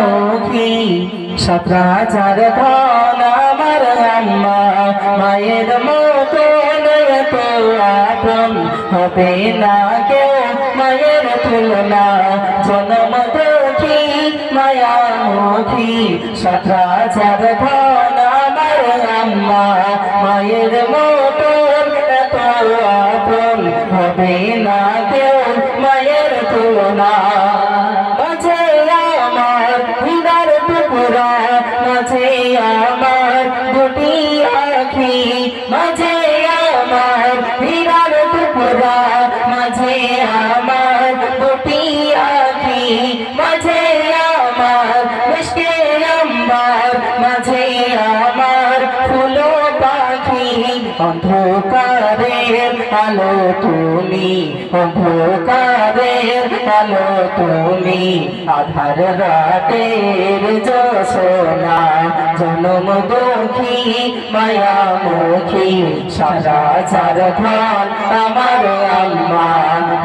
মুখী সত্রাচার ধন আমার আম্মা, মায়ের মতন এত আপন হবে না কেউ। মায়ের তুলনা, জনম দুঃখী মায়া মুখী সত্রাচার ধন আমার আম্মা, মায়ের মতন মাঝে আমার বিরাট টুকরা মাঝে আমার দুটি মাঝে পাখি অন্ধকারের আলো তুমি, অন্ধকারের আলো তুমি। আধার রাতের যশোনা জনম দুঃখী মায়া মুখী সারা চার ধন আমার আম্মা,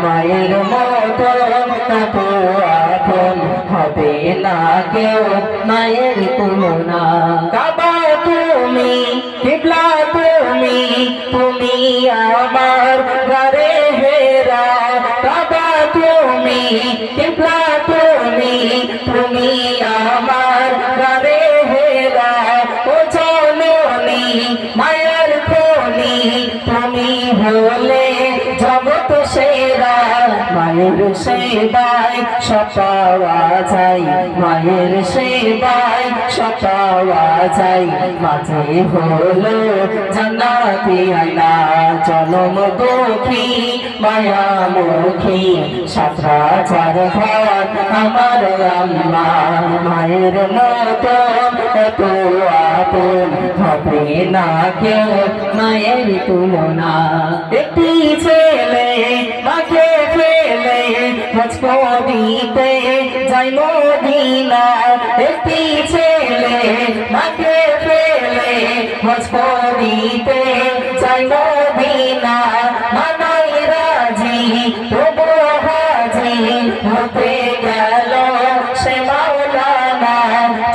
মায়ের মতো এত আপন হবে না কেউ, মায়ের তুলনা। তুমি তুমি আমার ঘরে হেরা। কাবা তুমি কিবলা তুমি তুমি আমার মায়ের সেবায় সপাওয়া যায় মায়ের সেবায় সপাওয়া যায় মাঝে হলো জান্নাতি আয়না, জনম দুঃখী মায়া মুখী সাতরা চার ঘর আমার আম্মা, মায়ের মতো এত আপন। হবে না কেউ মায়ের তুলনা। একটি ছেলে দিতে যাই মদিনা একটি ছেলে মাকে ফেলে মুঝকো দিতে যাই মদিনা।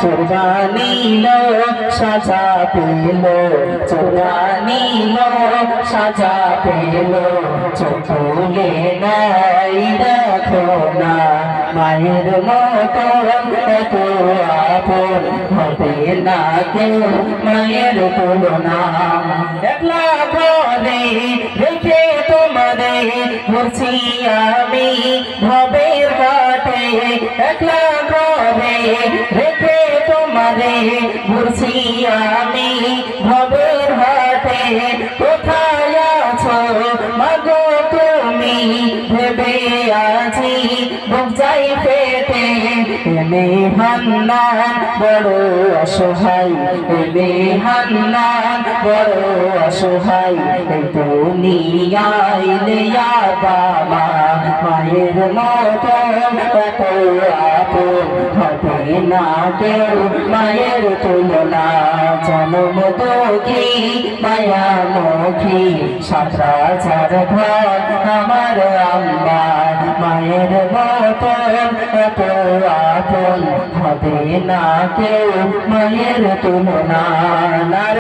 চোরবানিল সাজা পেল। চোরানিল সাজা পেল। চোখলে নাই দেখো না। মায়ের মতো এত আপন হবে না কেউ। মায়ের তুলনা একলা ঘরে রেখে তোমারে ঘুরছি আমি একলা ঘরে রেখে তোমারে ঘুরছি আমি ভবের ঘাটে কোথায় আছো? মাগো, তুমি ভেবে আছি বুক যাই পেটে এমে হান্নান, বড় অসহায়। এমে হান্নান, বড় অসহায়। দুনিয়ায় নেয়া বাবা, মায়ের মতো এত আপন। হবে না কেউ মায়ের তুলনা, জনম দুঃখী, মায়ামুখী সাতরা চার ঘর আমার আম্মা, মায়ের মতো এত আপন হবে না কেউ, মায়ের তুলনা